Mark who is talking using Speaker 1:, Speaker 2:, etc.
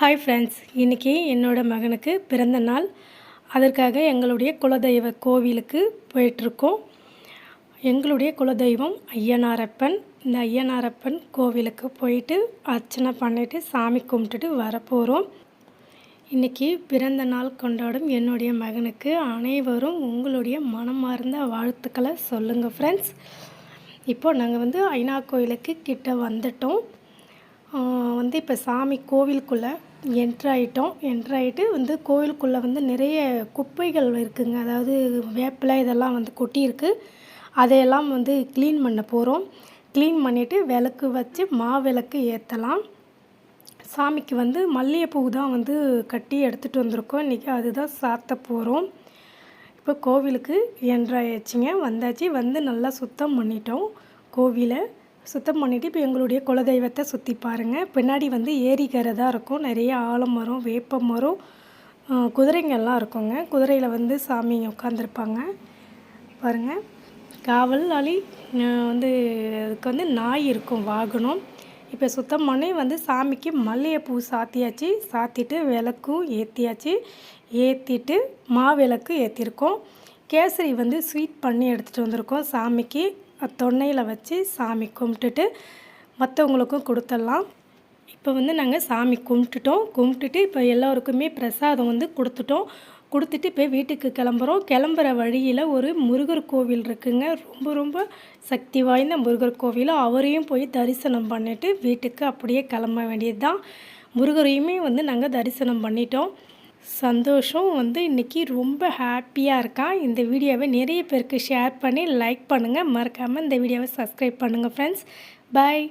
Speaker 1: Hi friends இன்றைக்கி என்னோடய மகனுக்கு பிறந்த நாள். அதற்காக எங்களுடைய குலதெய்வ கோவிலுக்கு போயிட்டுருக்கோம். எங்களுடைய குலதெய்வம் ஐயனாரப்பன். இந்த ஐயனாரப்பன் கோவிலுக்கு போயிட்டு அர்ச்சனை பண்ணிவிட்டு சாமி கும்பிட்டுட்டு வரப்போகிறோம் இன்றைக்கி பிறந்த நாள் கொண்டாடும் என்னுடைய மகனுக்கு அனைவரும் உங்களுடைய மனமார்ந்த வாழ்த்துக்களை சொல்லுங்கள் ஃப்ரெண்ட்ஸ் இப்போ நாங்கள் வந்து ஐநா கோயிலுக்கு கிட்ட வந்துட்டோம். வந்து இப்போ சாமி கோவிலுக்குள்ளே என்ட்ராயிட்டோம் என்ட்ராயிட்டு வந்து கோவிலுக்குள்ளே வந்து நிறைய குப்பைகள் இருக்குதுங்க அதாவது வேப்பிலை இதெல்லாம் வந்து கொட்டியிருக்கு. அதையெல்லாம் வந்து க்ளீன் பண்ண போகிறோம் க்ளீன் பண்ணிவிட்டு விளக்கு வச்சு மா விளக்கு ஏற்றலாம் சாமிக்கு வந்து மல்லிகைப்பூ தான் வந்து கட்டி எடுத்துகிட்டு வந்திருக்கோம். இன்றைக்கி அதுதான் சாத்த போகிறோம் இப்போ கோவிலுக்கு என்ட்ராயிடுச்சுங்க வந்தாச்சு. வந்து நல்லா சுத்தம் பண்ணிட்டோம் கோவிலை. சுத்தம் பண்ணிவிட்டு இப்போ எங்களுடைய குலதெய்வத்தை சுற்றி பாருங்கள் பின்னாடி வந்து ஏரிக்கரை தான் இருக்கும். நிறைய ஆலமரம் வேப்ப மரம் குதிரைங்கள்லாம் இருக்குங்க. குதிரையில் வந்து சாமி உட்காந்துருப்பாங்க பாருங்கள் காவல் அலி வந்து அதுக்கு வந்து நாய் இருக்கும் வாகனம். இப்போ சுத்தம் பண்ணி வந்து சாமிக்கு மல்லிகைப்பூ சாத்தியாச்சு. சாத்திட்டு விளக்கும் ஏற்றியாச்சு ஏற்றிட்டு மாவிளக்கு ஏற்றிருக்கோம் கேசரி வந்து ஸ்வீட் பண்ணி எடுத்துகிட்டு வந்திருக்கோம் சாமிக்கு. தொன்னையில் வச்சு சாமி கும்பிட்டுட்டு மற்றவங்களுக்கும் கொடுத்துடலாம். இப்போ வந்து நாங்கள் சாமி கும்பிட்டுட்டோம். கும்பிட்டுட்டு இப்போ எல்லோருக்குமே பிரசாதம் வந்து கொடுத்துட்டோம். கொடுத்துட்டு இப்போ வீட்டுக்கு கிளம்புறோம். கிளம்புற வழியில் ஒரு முருகர் கோவில் இருக்குங்க. ரொம்ப ரொம்ப சக்தி வாய்ந்த முருகர் கோவில். அவரையும் போய் தரிசனம் பண்ணிவிட்டு வீட்டுக்கு அப்படியே கிளம்ப வேண்டியது தான் முருகரையுமே வந்து நாங்கள் தரிசனம் பண்ணிட்டோம். சந்தோஷம் வந்து இன்றைக்கி ரொம்ப ஹாப்பியாக இருக்கான் இந்த வீடியோவை நிறைய பேருக்கு ஷேர் பண்ணி லைக் பண்ணுங்கள் மறக்காமல் இந்த வீடியோவை சப்ஸ்கிரைப் பண்ணுங்கள் ஃப்ரெண்ட்ஸ் பாய்